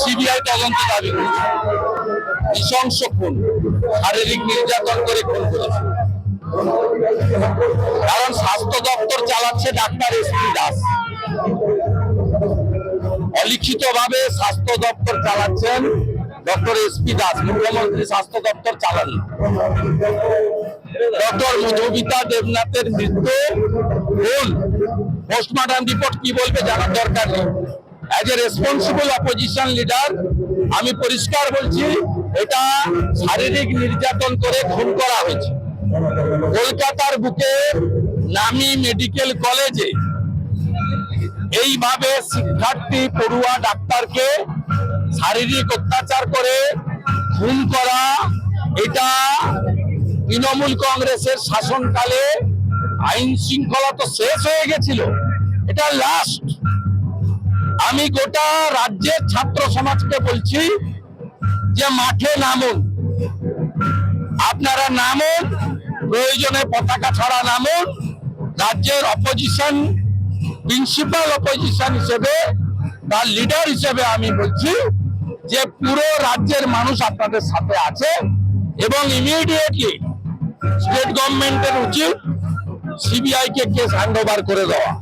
CBI তদন্ত দাবি নৃশংস খুন। শারীরিক নির্যাতন করে খুন করেছে। কারণ স্বাস্থ্য দপ্তর চালাচ্ছে ডাক্তার এস পি দাস। অলিখিত ভাবে স্বাস্থ্য দপ্তর চালাচ্ছেন ডক্টর এস পি দাস। মুখ্যমন্ত্রী স্বাস্থ্য দপ্তর চালান ডক্টর মধুমিতা দেবনাথের মৃত্যু। ভুল পোস্টমর্টম রিপোর্ট কি বলবে জানার দরকার নেই। As a responsible opposition leader আমি পরিষ্কার বলছি, এটা শারীরিক নির্যাতন করে খুন করা হয়েছে। কলকাতার বুকে নামি মেডিকেল কলেজে এইভাবে শিক্ষার্থী, পড়ুয়া, ডাক্তারকে শারীরিক অত্যাচার করে খুন করা, এটা তৃণমূল কংগ্রেসের শাসনকালে আইন শৃঙ্খলা তো শেষ হয়ে গেছিল। এটা লাস্ট আমি গোটা রাজ্যের ছাত্র সমাজকে বলছি যে মাঠে নামুন। আপনারা নামুন, প্রয়োজনে পতাকা ছাড়া নামুন। রাজ্যের অপোজিশন প্রিন্সিপাল অপোজিশন হিসেবে বা লিডার হিসেবে আমি বলছি যে পুরো রাজ্যের মানুষ আপনাদের সাথে আছে এবং ইমিডিয়েটলি স্টেট গভর্নমেন্টের উচিত সিবিআই কে কেস হ্যান্ড করে দেওয়া।